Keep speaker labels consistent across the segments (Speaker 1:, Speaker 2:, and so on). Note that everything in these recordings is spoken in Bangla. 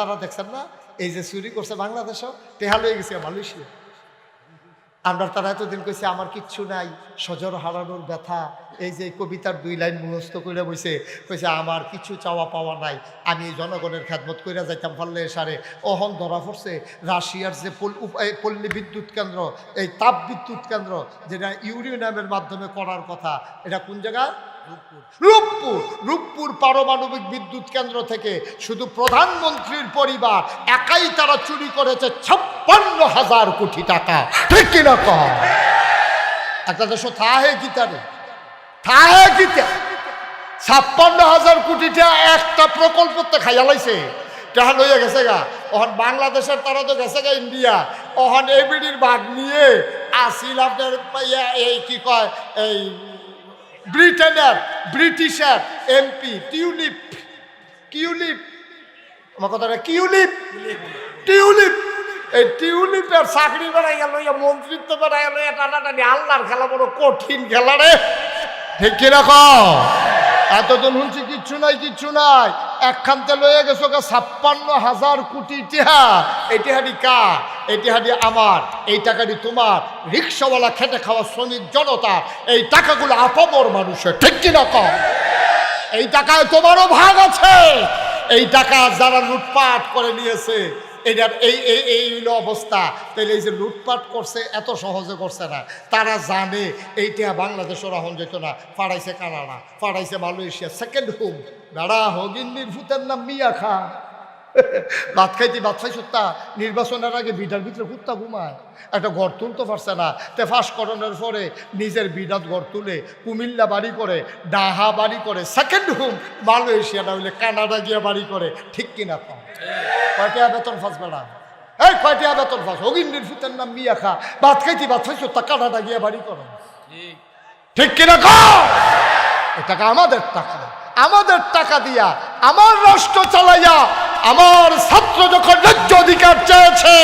Speaker 1: তারা দেখছেন না, এই যে চুরি করছে বাংলাদেশও টেহা হয়ে গেছে মালয়েশিয়া। আমরা তারা এতদিন কইছে, আমার কিচ্ছু নাই, সজর হারানোর ব্যথা। এই যে কবিতার দুই লাইন মুখস্থ করে বইছে, কইছে, আমার কিছু চাওয়া পাওয়া নাই, আমি জনগণের খেদমত করে যাইতাম পারলে সারে অহন ধরা পড়ছে রাশিয়ার যে পল্লী বিদ্যুৎ কেন্দ্র, এই তাপ বিদ্যুৎ কেন্দ্র, যেটা ইউরেনিয়ামের মাধ্যমে করার কথা। এটা কোন জায়গায় রূপপুর। রূপপুর পারমাণবিক বিদ্যুৎ কেন্দ্র থেকে শুধু প্রধানমন্ত্রীর পরিবার একাই তারা চুরি করেছে ছাপ্পান্ন হাজার কোটি টাকা। ঠিক কিনা কম? একটা দেশ থাহে গীতারে থাহে গীতা। ছাপ্পান্ন হাজার কোটি টাকা একটা প্রকল্পতে খাইয়া লাইছে। টাকা লইয়া গেছে গা। ওখান বাংলাদেশের তারা তো গেছে গা ইন্ডিয়া। ওখান এবিডির ভাগ নিয়ে আসিল আপনার এই কি কয়, এই ব্রিটেনের ব্রিটিশের এমপি টিউলিপ কিউলিপ আমার কথাটা কিউলিপ টিউলিপ এই টিউলিপের চাকরি বেড়াই গেল ইয়া মন্ত্রিত্ব বেড়াই গেল এটা আল্লাহর খেলা বড় কঠিন খেলা রে। ঠিক কীরকম এতদিন শুনছি, কিচ্ছু নাই কিচ্ছু নাই। একখানতে লয়ে গেছো গা ছাপ্পান্ন হাজার কোটি টিহা। এটিহাদি কা এটিহাদি আমার। এই টাকাটি তোমার। রিক্সাওয়ালা খেটে খাওয়া শ্রমিক জনতা, এই টাকাগুলো আপামর মানুষের, ঠিক কীরকম এই টাকায় তোমারও ভাগ আছে। এই টাকা যারা লুটপাট করে নিয়েছে এটার এই এই এই অবস্থা। তাহলে এই যে লুটপাট করছে, এত সহজে করছে না। তারা জানে এইটা বাংলাদেশের রহন যেত না। ফাড়াইছে কানাডা, ফাড়াইছে মালয়েশিয়া। সেকেন্ড হোম বেড়া হগিন্নির ভূতের নাম মিয়া খা ভাত খাইতে ভাত খাই সত্তা, নির্বাচনের আগে বিডার ভিতরে কুত্তা ঘুমায়। একটা ঘর তুলতে পারছে না। তে ফাঁস করানোর পরে নিজের বিডাত ঘর তুলে কুমিল্লা বাড়ি করে, ডাহা বাড়ি করে সেকেন্ড হোম মালয়েশিয়া না হইলে কানাডা গিয়ে বাড়ি করে। ঠিক কিনা কম? কয়টা বেতন ফাঁস বেড়া? এই কয়টা বেতন ফাঁস? হগিন্নির ফুতের নাম মিয়া খা। ভাত খাইতে ভাত খাই সত্তা, কানাডা গিয়ে বাড়ি করো। ঠিক কিনা এ টাকা আমাদের টাকা। আমাদের টাকা দিয়া আমার রাষ্ট্র চালাইয়া আমার ছাত্র যখন ন্যায্য অধিকার চেয়েছে,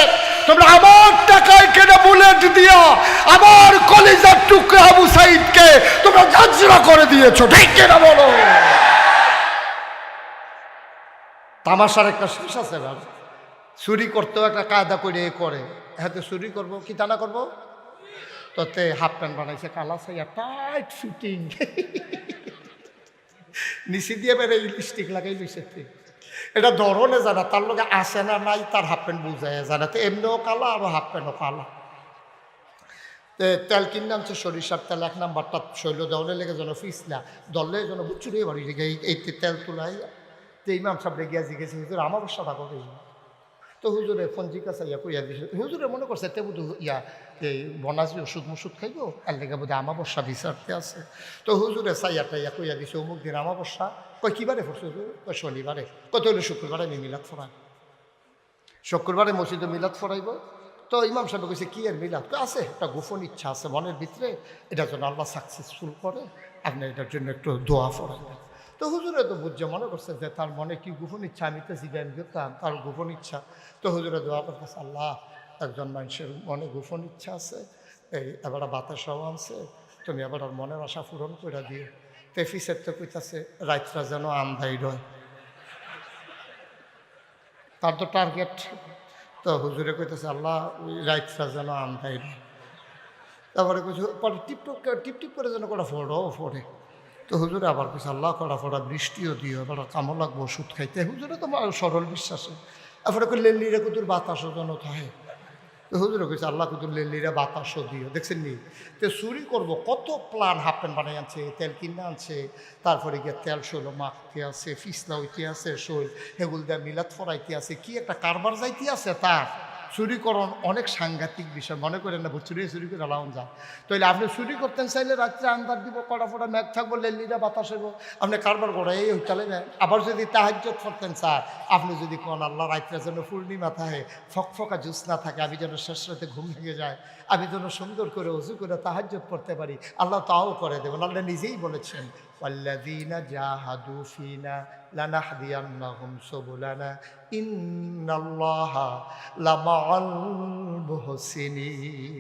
Speaker 1: তোমরা আমার টাকায় কেনে বুলেট দিয়া আমার কলেজের টুকরা আবু সাইদকে তোমরা যাত্রা করে দিয়েছ? ঠিক কিনা বলো? তামাশার একটা শেষ আছে ভাই চুরি করতেও একটা কায়দা করে, এ করে। হ্যাঁ চুরি করব, কি তা না করব? তোতে হাফ প্যান্ট বানাইছে, কালা সাইয়া টাইট ফিটিং নিচে দিয়ে বেড়ে লিপস্টিক লাগাই লইছে তে। এটা ধরনে জানা, তার লগে আসে না, নাই, তার হাফ প্যান্ট বুঝায় জানা। তো এমনিও কালা আর হাফ প্যান্টও কালা তেল কিনলাম আনছে সরিষার তেল, এক নাম্বারটা শৈল দলে লেগে যেন ফিসলা দলে যেন বুচুরে বাড়ি লেগে এই তেল তুলাই তো ইমাম সাহেব রেগিয়া জিজ্ঞেস হুজুর আমার সাথে তো হুজুরে ফোন জিজ্ঞাসা ইয়া কইয়া দিছে। হুজুরে মনে করছে, তে বুধ ইয়া এই বনাজি ওষুধ মুষুধ খাইব? আর লেগে বোধ আমাবস্যা বিচারতে আছে। তো হুজুরে চাইয়াটা ইয়া কইয়া দিছে, অমুক দিন আমাবস্যা। কই কিবারে হুজুর? কই শনিবারে। কত হইল শুক্রবারে আমি মিলাদ ফরাই। শুক্রবারে মসজিদে মিলাদ ফরাইব? তো ইমাম সাহেব কইছে, কি এর মিলাদ? আছে, একটা গোপন ইচ্ছা আছে মনের ভিতরে। এটা যেন আল্লাহ সাকসেসফুল করে। আপনি এটার জন্য একটু দোয়া ফরাইবেন। তো হুজুরে তো বুঝছে, মনে করছে যে তার মনে কি গোপন ইচ্ছা, আমি তো জিজ্ঞাসা করতাম তার গোপন ইচ্ছা। তো হুজুরে দোয়া করতেছে, আল্লাহ, একজন মানুষের মনে গোপন ইচ্ছা আছে, এই এবার বাতাসাও আনছে, তুমি এবার মনের আশা পূরণ করে দিও। তেফিসের তো কইতাছে রাত্রা যেন আন্দাই রয় তার তো টার্গেট তো হুজুরে কইতেছে, আল্লাহ, ওই রাইতটা যেন আন্দাই রয় তারপরে কিছু পরে টিপ টিপ টিপ করে যেন কটা ফোড়ো ফোড়ে। তো হুজুরে আবার কিছু আল্লাহ কটা ফোড়া বৃষ্টিও দিও এবার কামো লাগবো, ওষুধ খাইতে। হুজুরে তো সরল বিশ্বাসে। তারপরে কই লেলিরে কুতুর বাতাসও যেন থাকে। তো হুজুরে কইছে, আল্লাহ কুতুর লেলিরে বাতাসও দিও। দেখছেন নি? তো চুরি করব, কত প্লান হাফ প্যান্ট বানাই আনছে, তেল কিনে আনছে, তারপরে গিয়ে তেল শৈল মাখতে আছে, ফিসলা হইতে আছে শৈল হেগুল দিয়ে মিলাত ফরাইতে আছে, কি একটা কারবার যাইতে আছে তার? চুরিকরণ অনেক সাংঘাতিক বিষয়। মনে করেন না, চুরি চুরি করে লাউন যা তাহলে আপনি চুরি করতেন চাইলে রাত্রে আন্দার দিব, কড়া ফোড়া ম্যাগ থাকব, লেলিরা বাতাস হইব, আপনি কারবার করে এই চলে না আবার যদি তাহাজ্জত করতেন, স্যার, আপনি যদি কোন আল্লাহ রাত্রে যেন পূর্ণিমা থাকে, ফকফকা জুস না থাকে, আমি যেন শেষ রাতে ঘুম ভেঙে যায় আমি যেন সুন্দর করে উজু করে তাহাজ পড়তে পারি। আল্লাহ তাও করে দেবেন। আল্লাহ নিজেই বলেছেন আল্লাদিনা জাহাদু ফিনা লানাহদিয়ান্নাহুম সুবুলানা, ইন্নাল্লাহা লামাল মুহসিনিন।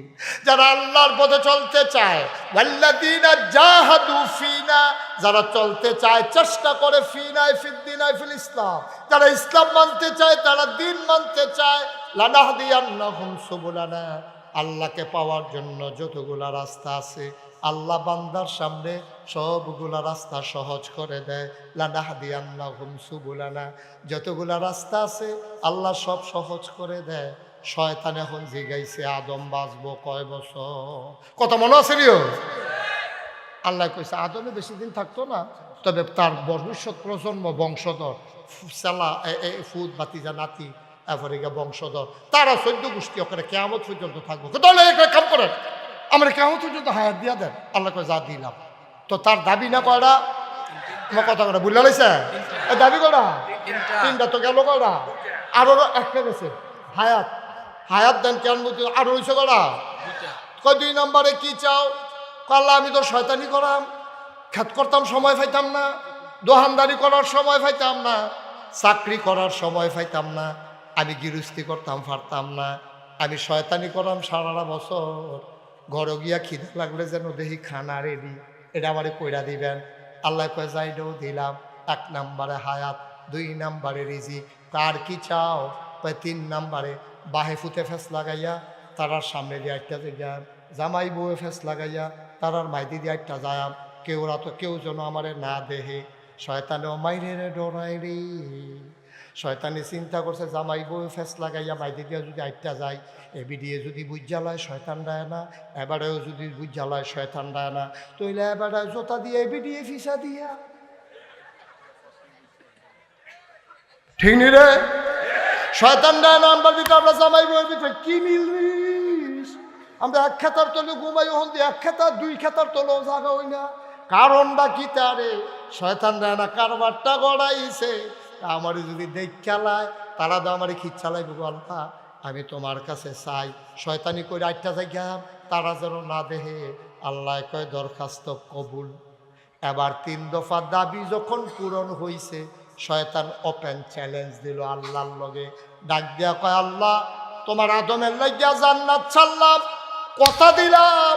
Speaker 1: যারা আল্লাহর পথে চলতে চায় ওয়াল্লাদিনা জাহাদু ফিনা, যারা চলতে চায়, চেষ্টা করে ফিনায় ফিদ্দিনায় ফিল ইসলাম। যারা ইসলাম মানতে চায়, তারা দিন মানতে চায়, লানাহদিয়ান্নাহুম সুবুলানা। আল্লাহকে পাওয়ার জন্য যতগুলা রাস্তা আছে, আল্লাহ বান্দার সামনে সবগুলা রাস্তা সহজ করে দেয়। লানাহদিয়ান্নাহুম সুবুলানা। যতগুলা রাস্তা আছে, আল্লাহ সব সহজ করে দেয়। শয়তান এখন জিগাইছে, আদম বাঁচবো কয় বছর? কত মনে আছে আল্লাহ কইছে, আদমে বেশি দিন থাকতো না, তবে তার ভবিষ্যৎ প্রজন্ম বংশধর সালা ফুদ বাতিজা নাতি আফ্রিকা বংশধর। তারা চোদ্দ গোষ্ঠী ওখানে কেমন পর্যন্ত থাকব। তাহলে একটা কাম করেন। আমরা কেমন পর্যন্ত হায়াত দিয়া দেন। আল্লাহ কয় যা দিলাম। তো তার দাবি না কয়টা? আমার কথা কটা বুঝলা লাইছে? দাবি করা তিনটা। তো গেল কয়টা? আরও একটা গেছে। হায়াত। হায়াত দেন কেন আরও হয়েছে কয়টা? কয় দুই নম্বরে কি চাও? কাল্লা আমি তো শয়তানি করাম। খ্যাত করতাম সময় পাইতাম না। দোহানদারি করার সময় পাইতাম না। চাকরি করার সময় পাইতাম না। আমি গিরুস্তি করতাম পারতাম না। আমি শয়তানি করাম সারাটা বছর। ঘরে গিয়া খিদে লাগলে যেন দেখি খানা রেডি এটা আমারে কইরা দিবেন। আল্লাহ কয়, যাইডেও দিলাম। এক নাম্বারে হায়াত, দুই নাম্বারে রিজি কার কি চাও? তিন নাম্বারে বাহে ফুতে ফেস লাগাইয়া তারার সামনে দিয়ে একটা জায়গা জামাই বউয়ে ফেস লাগাইয়া তারার মাইদি দিয়ে একটা যায়াম কেউ তো কেউ যেন আমারে না দেহে। শয়তানে মাইরে রে ডরাই রে। শয়তানি চিন্তা করছে জামাই বউ ফেস লাগাইয়া মাইদি দিয়া যদি আইটা যায় এবি দিয়ে যদি বুঝ জ্বালায় শয়তান দেয় না, এবারেও যদি বুঝ জ্বালায় শয়তান দেয় না। তইলে এবারে জোতা দিয়ে এবি দিয়ে ফিসা দিয়া। ঠিক নি রে? শয়তান দেয় না, আমরা দিতে আমরা জামাই বউয়ের ভিতরে কি মিলিস? আমরা এক খেতার তলে ঘুমাই হন এক খেতার, দুই খেতার তলেও জাগা হই না। কারণটা কি তারে? শয়তান দেয় না, কারবারটা গড়াইছে। আমার যদি দেখ খেলায় তারা তো আমার খিচ্ছালাই আল্লাহ, আমি তোমার কাছে চাই। শয়তানি করে আটটা জায়গা তারা যেন না দেহে আল্লাহ কয়, দরখাস্ত কবুল। এবার তিন দফা দাবি যখন পূরণ হইছে, শয়তান ওপেন চ্যালেঞ্জ দিল আল্লাহর লগে। ডাক দিয়া কয়, আল্লাহ, তোমার আদমের লাগিয়া জান্নাত ছাড়লাম, কথা দিলাম,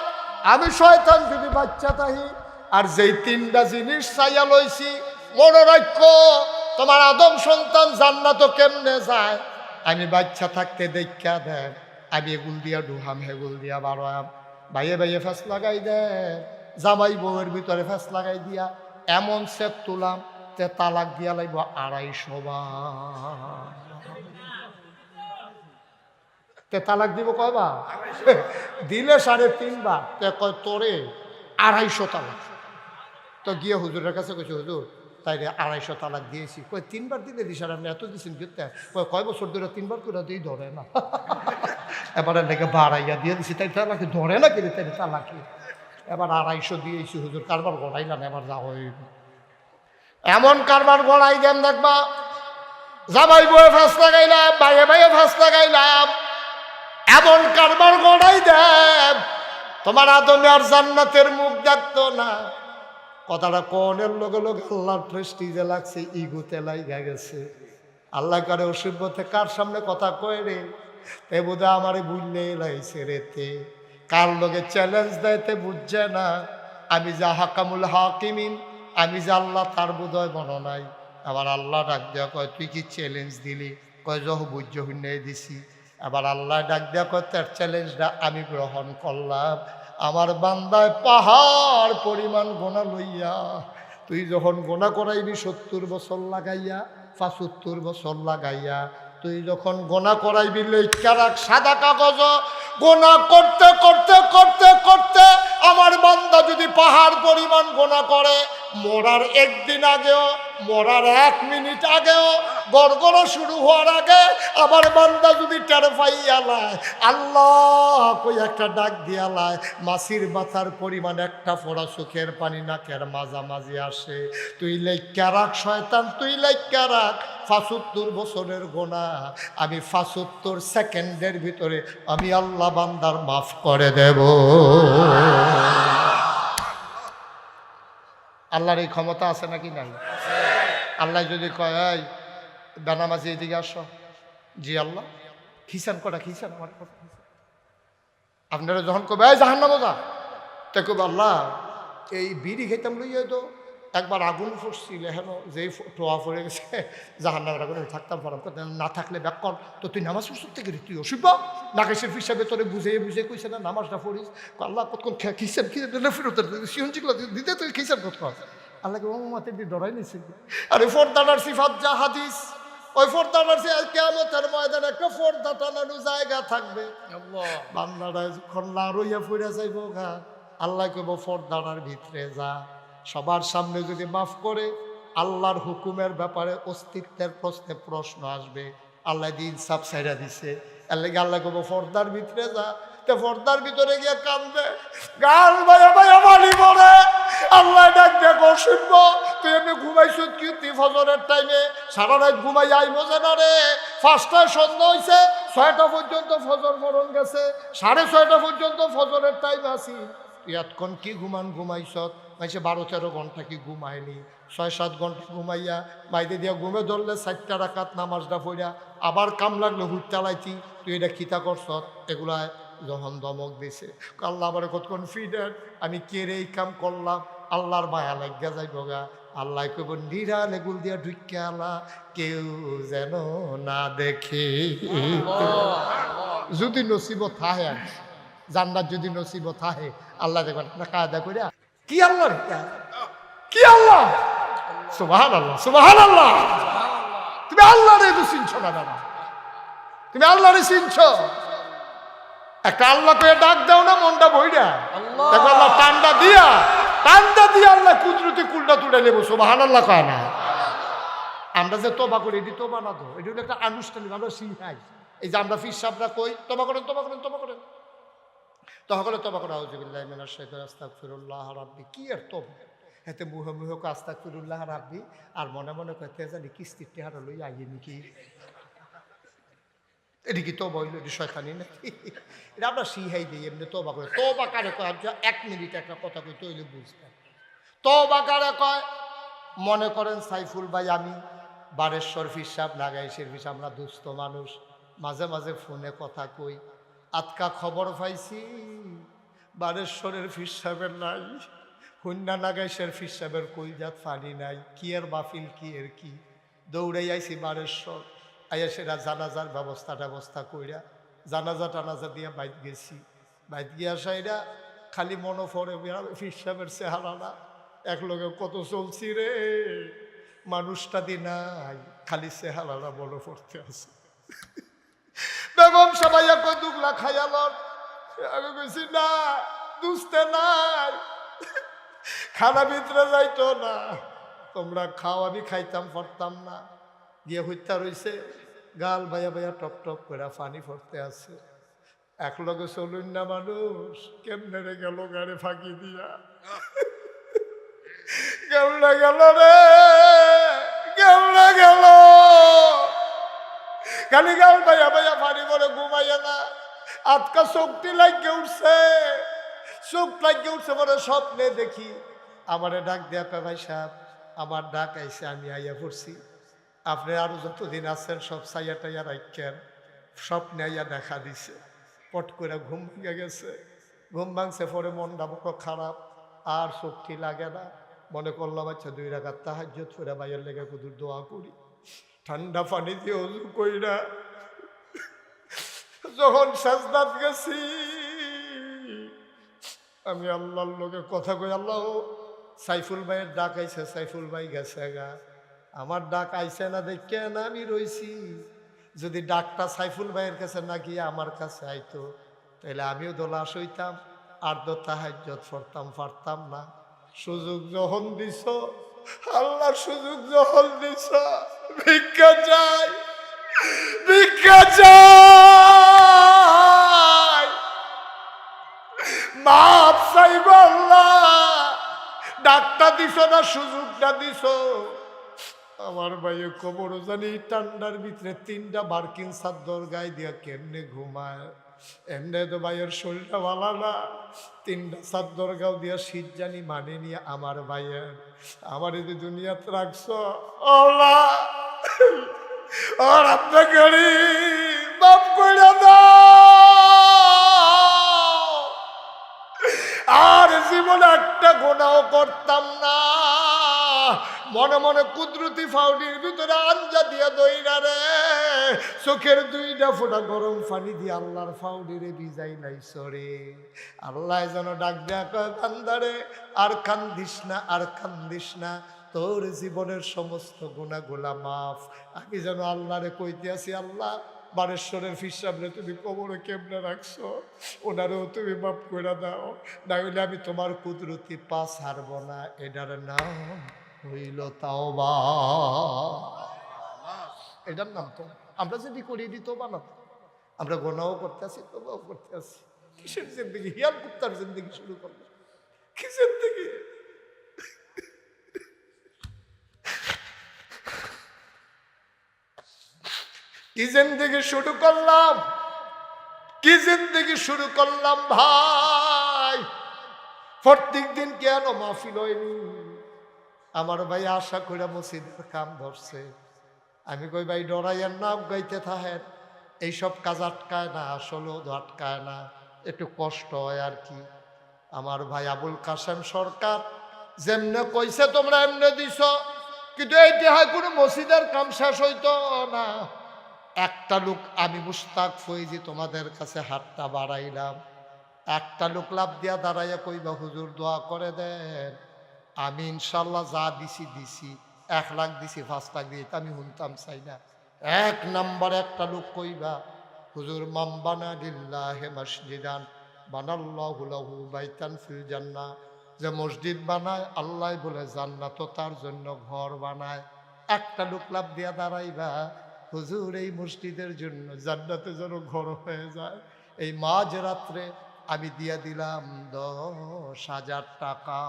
Speaker 1: আমি শয়তান যদি বাচ্চা তাহি আর যেই তিনটা জিনিস চাইয়া লইছি, মনে রাখো তোমার আদম সন্তান জান্নাত কেমনে যায়? আমি বাচ্চা থাকতে দেখা দেন আমি এগুল দিয়া ডুহাম, হেগুল দিয়া বারোয়াম বাইয়ে বাইয়ে ফেস লাগাই দে জামাই বউয়ের ভিতরে ফেস লাগাই দিয়া এমন সেট তুলাম তে তালাক দিয়া লাগব আড়াইশো তে তালাক দিব কয়বার? দিলে সাড়ে তিনবার। তে কয়, তোরে আড়াইশো তালাক। তো গিয়ে হুজুরের কাছে কইছে, হুজুর তাই আড়াইশো তালাক দিয়েছি। কয়, তিনবার দিলে দিশার আপনি এত দিচ্ছেন কিনতে কয় কয় বছর ধরে তিনবার করে দিয়ে ধরে না। এবারে নাকি বাড়াইয়া দিয়ে দিছি তাই তালাকে ধরে না কিনে তাই তালাকি এবার আড়াইশো দিয়েছি, হুজুর, কারবার গড়াইলাম এবার যা হইব। এমন কারবার গড়াই দেন দেখবা, জামাই বয়ে ফাঁস লাগাইলাম বাইয়ে বাইয়ে ফাঁস লাগাইলাম। এমন কারবার গড়াই দেব তোমার আদমে আর জান্নাতের মুখ দেখতো না। কথাটা কনের লগে লগে আল্লাহর প্রেস্টিজে লাগছে, ইগুতে লাইগা গেছে। আল্লাহ কারে অসভ্যতে কার সামনে কথা কয় রে? তে বোধ আমারে বুঝলে লাইছে রেতে কার লগে চ্যালেঞ্জ দেয় তে বুঝছে না। আমি যা হাকামুল হাকিমিন, আমি যে আল্লাহ তার বোধহয় মনে নাই আবার আল্লাহ ডাক দেওয়া কয়, তুই কি চ্যালেঞ্জ দিলি? কয়, যহ বুঝ্য হুন্যে দিছি। আবার আল্লাহ ডাক দেওয়া কয়, তার চ্যালেঞ্জটা আমি গ্রহণ করলাম। আমার বান্দায় পাহাড় পরিমাণ গোনা লইয়া, তুই যখন গোনা করাইবি সত্তর বছর লাগাইয়া পাঁচত্তর বছর লাগাইয়া, তুই যখন গোনা করাইবি লেখা রাখ সাদা কাগজ, গোনা করতে করতে করতে করতে আমার বান্দা যদি পাহাড় পরিমাণ গোনা করে, মরার একদিন আগেও, মরার এক মিনিট আগেও গড়গড় শুরু হওয়ার আগে আমার বান্দা যদি টের পাইয়ালায় আল্লাহ কই একটা ডাক দিয়ালায় মাসির মাথার পরিমাণ একটা ফোড়া চোখের পানি না নাকের মাঝামাঝি আসে। তুই লেখা রাখ, শয়তান, তুই লেখা রাখ ফাঁসত্তর বছরের গোনা। আমি ফাঁসত্তর সেকেন্ডের ভিতরে আমি আল্লাহ বান্দার মাফ করে দেব। আল্লাহর এই ক্ষমতা আছে নাকি নাই? আল্লাহ যদি কয় বেনামাজি এদিকে আসো। জি আল্লাহ। খিসান কটা খিসান? আমার। আপনারা যখন কবে জাহান নামো যা। তা কবে আল্লাহ, এই বিড়ি খেতাম লইয়া তো একবার আগুন ফুটছিল হেন যেই টোয়া পড়ে গেছে জাহান নামের আগুন থাকতাম পারাম না থাকলে ব্যাক কর, তো তুই নামাজ পড়ছিস থেকে তুই অসুখ নাকেশের হিসাবে তোরে বুঝে বুঝে কইছে, না, নামাজটা পড়িস। আল্লাহ, কতক্ষণ খিসেন খিসেন ফিরত সিহন চিকলা দিতে তুই খিসেন কত আল্লাহকে ও মাতে দিয়ে ডরাই নিছে। আরে ফোরদানার সিফাত যা, হাদিস। ওই সে ময়দানে একটা ফোরদা টানানো জায়গা থাকবে। যখন ফুরে যাইব গা। আল্লাহ কইব ফর্দানার ভিতরে যা। সবার সামনে যদি মাফ করে আল্লাহর হুকুমের ব্যাপারে অস্তিত্বের প্রশ্নে প্রশ্ন আসবে। আল্লাহ দিন সাপ সাইরা দিছে। আল্লাহ আল্লাহ কইব ফর্দার ভিতরে যা। তে ফর্দার ভিতরে গিয়ে কান্দবে গাল ভাইয়া ভাইয়া মারি পড়ে। আল্লাহ ডাক দেখো তুই এমনি ঘুমাইছ কি? তুই ফজরের টাইমে সারা রাত ঘুমাই আই মজা না রে? পাঁচটায় সন্ধ্যা হয়েছে ছয়টা পর্যন্ত ফজর মরণ গেছে। সাড়ে ছয়টা পর্যন্ত ফজরের টাইম আছি। তুই এতক্ষণ কি ঘুমান ঘুমাইছ? মাইছে বারো তেরো ঘণ্টা কি ঘুমায়নি? ছয় সাত ঘণ্টা ঘুমাইয়া বাইরে দিয়া ঘুমে ধরলে চারটা রাকাত নামাজটা পড়িয়া আবার কাম লাগলে হুট চালাইছি তুই এটা খিতা করছ এগুলা যখন দমক দিছে। আল্লাহ আবার কতক্ষণ ফিডার আমি কেড়ে এই কাম করলাম। আল্লাহর মায়া লাগিয়া যাইব গা। আল্লাহ কইব নিরা লেগুল দিয়া ঢুকিয়া আলা কেউ যেন না দেখে। যদি নসিব থাহে আর জান্নাত যদি নসিব থাহে আল্লাহ দেখবেন না কায়দা করে কি আল্লাহ কি আল্লাহ? সুবাহান আল্লাহ সুবাহান আল্লাহ তুমি আল্লাহ রে তো চিনছ না দাদা। তুমি আল্লাহ রে চিনছ। একটা আল্লাহকে ডাক দাও না মনটা বইরা দেখো আল্লাহ টান্ডা দিয়া টান্ডা দিয়া আল্লাহ কুদরতি কুলটা তুলে নেব সুবাহান আল্লাহ কয় না। আমরা যে তোবা করি এটি তোবা না তো এটি হলো একটা আনুষ্ঠানিক আমরা শিখাই এই যে আমরা ফির সাবরা কই তোবা করেন তোবা করেন তোবা করেন। তখন তোবা করা হজিবিল্লাহ মিনার শেখর আস্তাক ফিরুল্লাহ রাব্বি। কি আর তোবা? এতে মুহে মুহে আস্তাক ফিরুল্লাহ রাব্বি। আর মনে মনে কইতে জানি কিস্তির টেহারা লই আইয়ে নাকি? এটি কি তোবা এটি শয়তানি নাকি? এটা আমরা শিহাই দিই, এমনি তোবা করে। তোবা কারে কয়? আপনি এক মিনিট একটা কথা কই, তৈলে বুঝবেন তোবা কারে কয়? মনে করেন সাইফুল ভাই, আমি বারেশ্বর ফিসাব নাগাইশের ফিস আমরা দুস্থ মানুষ। মাঝে মাঝে ফোনে কথা কই। আতকা খবর পাইছি, বারেশ্বরের ফিসাবের নাই, হুন্না নাগাইশের ফিসাবের কই জাত ফানি নাই। কি এর বাফিল কি এর কি? দৌড়াই আইছি বারেশ্বর। আইয়া সেরা জানাজার ব্যবস্থা ব্যবস্থা কইরা, জানাজা টানাজা দিয়ে বাইত গেছি। বাইত গিয়া সাইরা খালি মনে পড়ে চেহারা না। এক লোকে কত চলছি রে। মানুষটা দি নাই, খালি চেহারাটা বড় পড়তে আছে। বেগম সবাই এখন দুগলা খাইয়ালন আমি কইছি, না নাই। খানা ভিতরে যাইতো না। তোমরা খাও, আমি খাইতাম, পড়তাম না। গিয়ে হইতা রইছে। গাল ভাইয়া ভাইয়া টপ টপ করে পানি পড়তে আছে। এক লগে চলুন না মানুষ, কেমনে রে গেল গাড়ি ফাঁকি দিয়া? কেমনে গেল রে? কেমনে গেল? খালি গাল ভাইয়া ভাইয়া পানি করে ঘুমাইয়া না। আজকা শক্তি লাগিয়ে উঠছে। চোখ লাগিয়ে উঠছে বলে স্বপ্নে দেখি। আমারে ডাক দেয়া ভাই সাহেব, আমার ডাক আইসে আমি আইয়া পড়ছি। আপনি আরও যতদিন আছেন, সব সাইয়া টাইয়া রাখেন স্বপ্নে আইয়া দেখা দিছে। পট করে ঘুম ভেঙে গেছে। ঘুম ভাঙছে পরে মনটা বড় খারাপ, আর শক্তি লাগে না। মনে করলাম আচ্ছা দুই রাখার তাহাজ ফেরা বাইয়ের লেগে কুদুর দোয়া করি। ঠান্ডা পানি দিয়ে অজু না যখন সাজদাত গেছি, আমি আল্লাহর লোকে কথা কই, আল্লাহ সাইফুল ভাইয়ের ডাক আইছে, সাইফুল ভাই গেছে গা। আমার ডাক আইসে না দেখে না আমি রইছি। যদি ডাকটা সাইফুল ভাইয়ের কাছে না গিয়ে আমার কাছে আইতো, তাহলে আমিও দোলা সইতাম আর তো তাহাজ্জত পড়তাম, পারতাম না। সুযোগ যখন দিছ আল্লাহ সুযোগ যখন দিছ, ভিক্ষা চাই ভিক্ষা চাই। মাপ চাইব আল্লাহ ডাক্তার দিছ না, সুযোগটা দিছ। আমার ভাইয়ে কবর জানি, ঠান্ডার ভিতরে তিনটা বার্কিং সাদ্দর গায়ে দিয়া কেমনে ঘুমায়? এমনি তো ভাইয়ের শরীরটা ভালো না। তিনটা চাদর গাও দিয়া শীত জানি মানে নিয়ে আমার ভাইয়ের। আমার এই যে দুনিয়াতে রাখছো ওলা আর আপনাকে বাপ করে দাও। আর জীবনে একটা গোনাও করতাম না। মনে মনে কুদরতি ফাউডির ভিতরে আঞ্জা দিয়া দইরা রে। চোখের দুইটা ফোঁটা গরম পানি দিয়ে আল্লাহর ফাউডিরে ভিজাই নাই সরে আল্লাহ যেন ডাক বান্দারে আর কান্দিস না, আর কান্দিস না। তোর জীবনের সমস্ত গুণাগুলা মাফ। আমি যেন আল্লাহরে কইতে আছি, আল্লাহ বারেশ্বরের ফিসাবরে তুমি কবরে কেমনে রাখছো? ওনারেও তুমি মাফ করে দাও। না হইলে আমি তোমার কুদরতি পাস হারবো না। এটার নাম হইল তাও বা এটার নাম তো আমরা যদি করিয়ে দিত বানাত আমরা গোনাও করতে আসি তবাও করতে আসি কিসের জিন্দগি? হিয়াল কুত্তার জিন্দগি শুরু করল কি জিন্দগি? কি জিন্দগি শুরু করলাম? কি জিন্দগি শুরু করলাম ভাই? প্রত্যেক দিন কেন মাহফিল হয়নি? আমার ভাই আশা করে মসজিদের কাম ধরছে। আমি কই, ভাই, ডরাইয়ের নাম গাইতে থাকেন এইসব কাজ আটকায় না, আসলেও আটকায় না। একটু কষ্ট হয় আর কি। আমার ভাই আবুল কাসেম সরকার যেমনে কইছে, তোমরা এমনে দিছ। কিন্তু এইটা হয় কোনো মসজিদের কাম শেষ হইতো না। একটা লোক, আমি মুস্তাক ফইজি তোমাদের কাছে হাতটা বাড়াইলাম। একটা লোক লাভ দিয়া দাঁড়াইয়া কইবা, হুজুর, দোয়া করে দেন। আমি ইনশাল্লাহ যা দিছি দিছি। এক লাখ দিছি, পাঁচ লাখ দিয়ে আমি শুনতাম চাই না। এক নাম্বার একটা লোক কইবা, হুজুর মাম্বানা লিল্লাহে মসজিদান, বানাল্লাহু লাহু বাইতান ফিল জান্নাহ। যে মসজিদ বানায়, আল্লাহ বলে, জান্নাত তার জন্য ঘর বানায়। একটা লোক লাভ দিয়া দাঁড়াইবা, হুজুর, এই মসজিদের জন্য জান্নাতে যেন ঘর হয়ে যায়। এই মাঝ রাত্রে আমি দিয়া দিলাম দশ হাজার টাকা।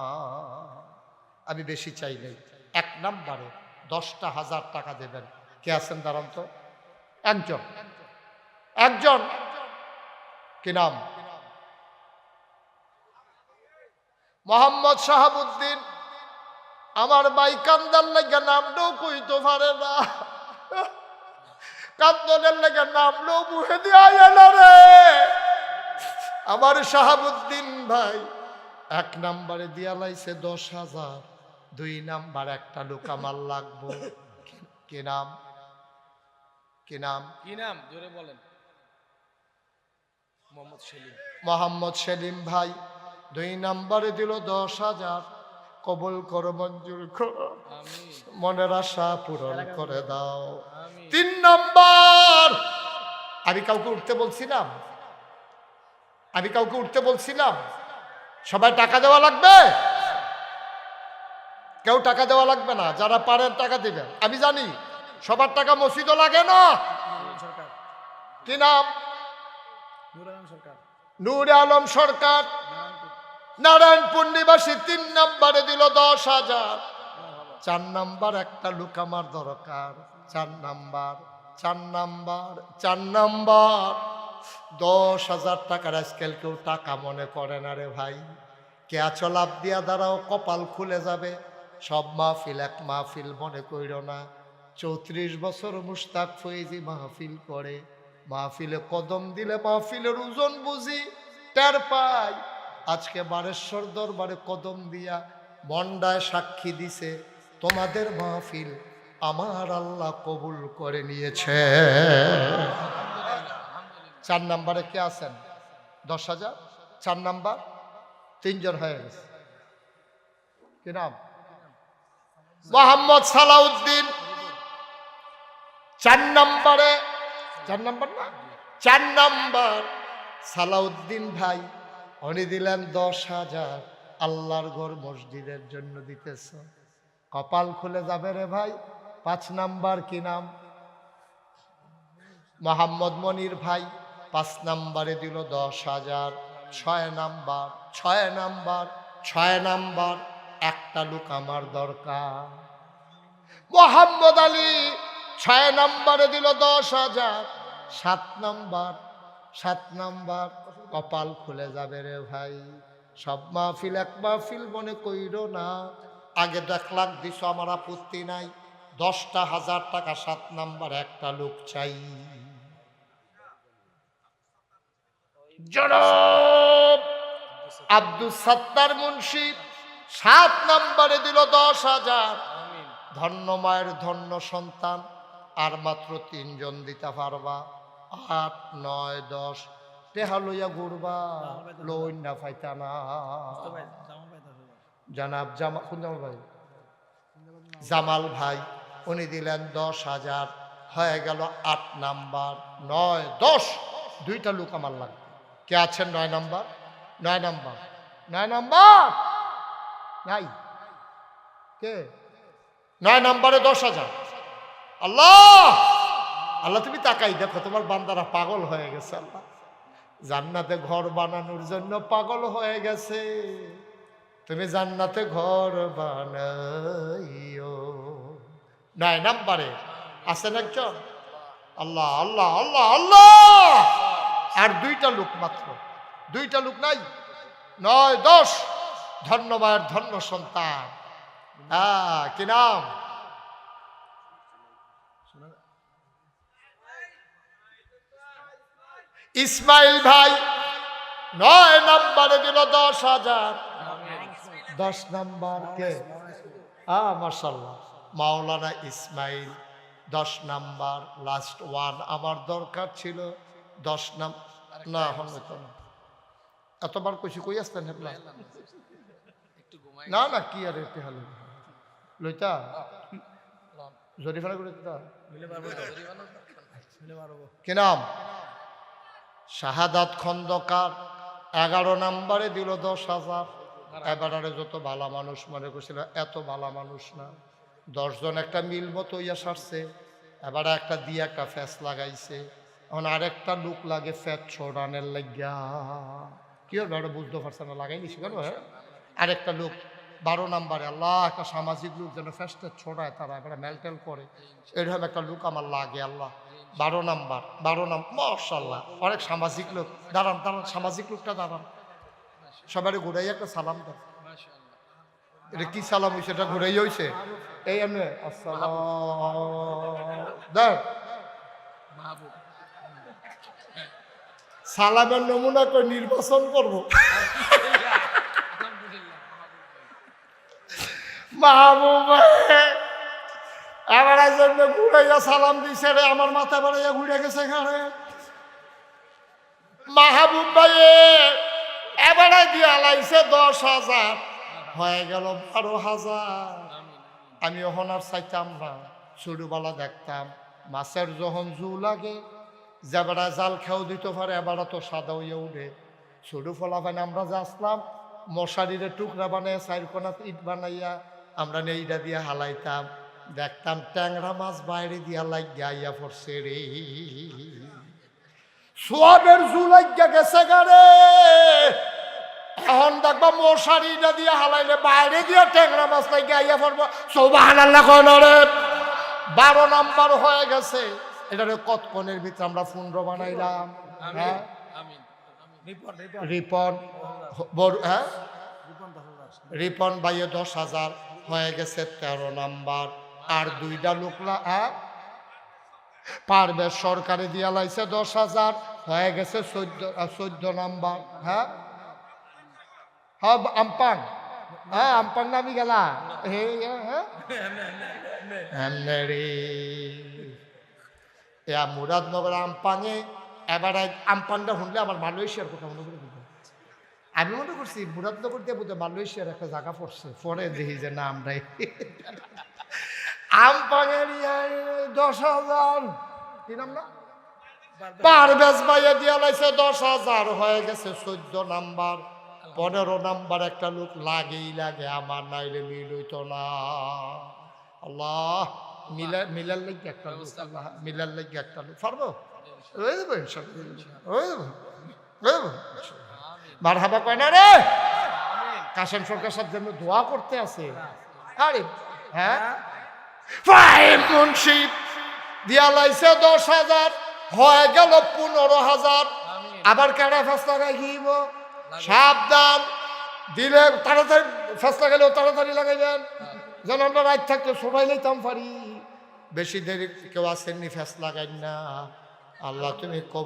Speaker 1: আমি বেশি চাই নাই। এক নাম্বারে দশটা হাজার টাকা দেবেন। কে আছেন দাঁড়ান তো? একজন। একজন। কি নাম? মোহাম্মদ শাহাবুদ্দিন। আমার ভাই কান্দার লেগে নামটাও কইতে পারে না। কান্দনের লেগে নামলেও মুখে দিয়া রে। আমার শাহাবুদ্দিন ভাই, এক নাম্বারে দিয়া লাইছে দশ হাজার। দুই নাম্বার একটা লোক আমার লাগবো। কি- নাম? কি নাম?
Speaker 2: কি নাম? জোরে বলেন। মোহাম্মদ সেলিম।
Speaker 1: মোহাম্মদ সেলিম ভাই দুই নাম্বারে দিল দশ হাজার। কবল করো মঞ্জুর করো। মনের আশা পূরণ করে দাও। তিন নাম্বার! আমি কাউকে উঠতে বলছিলাম? আমি কাউকে উঠতে বলছিলাম? সবাই টাকা দেওয়া লাগবে? কেউ টাকা দেওয়া লাগবে না, যারা পারেন টাকা দিবেন। আমি জানি, সবার টাকা মসজিদও লাগে না। কি নাম?
Speaker 2: নুর আলম সরকার।
Speaker 1: নূর আলম সরকার
Speaker 2: নারায়ণপুর
Speaker 1: নারায়ণপুর নিবাসী তিন নাম্বারে দিল দশ হাজার। চার নাম্বার একটা লোক আমার দরকার। চার নাম্বার চার নাম্বার চার নাম্বার। দশ হাজার টাকার আজকাল কেউ টাকা মনে করে না রে ভাই। কে আছো লাভ দিয়া দাঁড়াও, কপাল খুলে যাবে। সব মাহফিল এক মাহফিল মনে কইর না। চৌত্রিশ বছর মুস্তাক ফৈজি মাহফিল করে। মাহফিলে কদম দিলে মাহফিলের ওজন বুঝি, টের পাই। আজকে বারেশ্বর দরবারে কদম দিয়া মন্ডায় সাক্ষী দিছে, তোমাদের মাহফিল আমার আল্লাহ কবুল করে নিয়েছে। চার নাম্বারে কে আছেন? দশ হাজার? চার নাম্বার? তিনজন হয়ে গেছে। কি নাম? মোহাম্মদ সালাউদ্দিন। চার নাম্বারে, চার নাম্বার না? চার নাম্বার। সালাউদ্দিন ভাই, উনি দিলেন দশ হাজার। আল্লাহর ঘর মসজিদের জন্য দিতেছ। কপাল খুলে যাবে রে ভাই। পাঁচ নাম্বার কি নাম? মোহাম্মদ মনির ভাই, পাঁচ নাম্বারে দিল দশ হাজার। ছয় নাম্বার ছয় নাম্বার ছয় নাম্বার। একটা লোক আমার দরকার। মোহাম্মদ আলী ছয় নাম্বারে দিল দশ হাজার। সাত নাম্বার সাত নাম্বার। কপাল খুলে যাবে রে ভাই। সব মাহফিল এক মাহফিল মনে কইর না। আগে দেখ লাখ দিছ আমার আপত্তি নাই। দশটা হাজার টাকা, সাত নাম্বার একটা লোক চাই। জনাব আব্দুল সত্তার মুন্সি সাত নম্বরে দিল দশ হাজার। ধন্য মায়ের ধন্য সন্তান আর মাত্র তিনজন দিতে পারবা। আট নয় দশ টেহা লইয়া ঘুরবা। লইন না ফাইতা না। জানাব জামা কোন জামাল ভাই? জামাল ভাই উনি দিলেন দশ হাজার। হয়ে গেল আট নাম্বার নয় দশ। দুইটা লোক আমার লাগবে। কে আছেন নয় নাম্বার? নয় নাম্বার। নয় নাম্বার! নাই। কে? নয় নাম্বারে দশ হাজার। আল্লাহ! আল্লাহ, তুমি তাকাই দেখো, তোমার বান্দারা পাগল হয়ে গেছে, আল্লাহ। জান্নাতে ঘর বানানোর জন্য পাগল হয়ে গেছে। তুমি জান্নাতে ঘর বানাইও। নয় নাম্বারে আছেন একজন? আল্লাহ আল্লাহ আল্লাহ আল্লাহ! আর দুইটা লোক মাত্র। দুইটা লোক নাই। নয়, দশ। ধন্যবাদ, ধন্য সন্তান। হ্যাঁ কি নাম? ইসমাইল ভাই, নয় নাম্বারে দিল দশ হাজার। দশ নাম্বার কে? আ মার্শাল্লাহ মাওলানা ইসমাইল, দশ নাম্বার লাস্ট ওয়ান আমার দরকার ছিল দশ নাম না এতবার কইছি কই আসতেন
Speaker 2: ঘুমাই
Speaker 1: না না কি আর এতে হলো। লইতা? জরিফানা করে দিতা কি নাম? শাহাদাত খন্দকার। এগারো নাম্বারে দিল দশ হাজার। এবারে যত ভালা মানুষ মনে করছিল, এত ভালা মানুষ না। দশজন একটা মিল মতো ইয়া সারছে। এবারে একটা দিয়ে একটা ফ্যাস লাগাইছে। এখন আরেকটা লুক লাগে ফ্যাট ছড়ানের লাগিয়া। কি হবে ওটা বুঝতে পারছে না, লাগাইনি সেখানে? হ্যাঁ। আরেকটা লোক। বারো নাম্বারে আল্লাহ একটা সামাজিক লোক যেন ফ্যাসটা ছড়ায় তারা এবারে মেলটেল করে। এরকম একটা লোক আমার লাগে আল্লাহ। বারো নাম্বার বারো নাম মশাল্লাহ অনেক সামাজিক লোক। দাঁড়ান দাঁড়ান সামাজিক লোকটা দাঁড়ান। সবারই ঘুরাই একটা সালাম দেন। এটা কি সালাম হয়েছে এটা ঘুরাই হয়েছে এই এমনি আসসালাম দেখ। সালামের নমুনা করে নির্বাচন করব? মাহবুব এবার জন্য ঘুরাইয়া সালাম দিছে রে, আমার মাথা বাড়াইয়া ঘুরে গেছে এখানে। মাহবুব ভাই এবারে দিয়া লাইছে দশ হাজার। হয়ে গেল বারো হাজার। আমি আর চাইতাম না, ছোটবেলা দেখতাম। মাছের যখন জু লাগে যেবারা জাল খেয়েও দিতে পারে এবারা তো সাদা হইয়া উঠে। ছোট ফলাফান আমরা যে আসলাম, মশারিরে টুকরা বানাইয়া কোনা ইট বানাইয়া আমরা নেইটা দিয়ে হালাইতাম দেখতাম ট্যাংরা মাছ বাইরে দিয়া লাগিয়া ইয়া পড়ছে রে। সোয়াবের জু লাগিয়া গেছে গারে এখন দেখবা মশারিটা দিয়ে হালাইলে বাইরে দিয়ে ট্যাংরা মাছ লাগিয়া ইয়া পড়ব। সৌবাহান আল্লাহ রে। বারো নাম্বার হয়ে গেছে। এটারে কতক্ষণের ভিতরে আমরা ফুন্ড বানাইলাম? হ্যাঁ?
Speaker 2: রিপন
Speaker 1: হ্যাঁ?
Speaker 2: রিপন দশ
Speaker 1: রিপন বাইয়ে দশ হাজার। হয়ে গেছে তেরো নাম্বার। আর দুইটা লোকলা হ্যাঁ পারবে, সরকারে দিয়া লাইছে দশ হাজার, হয়ে গেছে চোদ্দ চোদ্দ নাম্বার হ্যাঁ হ্যাঁ আমপাং হ্যাঁ আমপাং নামি গেলা। হে? হ্যাঁ এয়া মুরাদনগর আমপাঙে এবার আমপাংটা শুনলে আমার মালয়েশিয়ার কথা মনে করে। আমি মনে করছি মুরাদনগর দিয়ে বোধহয় মালয়েশিয়ার একটা জায়গা পড়ছে। পরে দেখি যে না আমরাই আমপাঙের ইয়ার দশ হাজার। কি নাম না? পারভেজ ভাইয়া দিয়া লাইছে দশ হাজার। হয়ে গেছে চোদ্দ নাম্বার। পনেরো নাম্বার একটা লোক লাগেই লাগে আমার নাইলে মিল হইতো না। আল্লাহ মিলা মিলার লাগি একটা লোক আল্লাহ মিলার লাগি একটা লোক। পারব? ওই দেবো ইনশাল্লাহ। ওই দেবো ওই দেবো মার হাবা কয় না রে। কাশেম সরকার সাথে জন্য দোয়া করতে আছে। আরে হ্যাঁ? ফাইভ মুন্সিপ দিয়া লাইছে দশ হাজার হয়ে গেল পনেরো হাজার। আবার কেডা ফেস গিব সাবধান। দিলে তাড়াতাড়ি ফেস লাগাইলেও তাড়াতাড়ি লাগাইবেন। যেন আমরা রাত থাকতে সবাই লইতাম পারি। বেশি দেরি কেউ আসেননি ফেস লাগাই না। আল্লাহ তুমি কবুল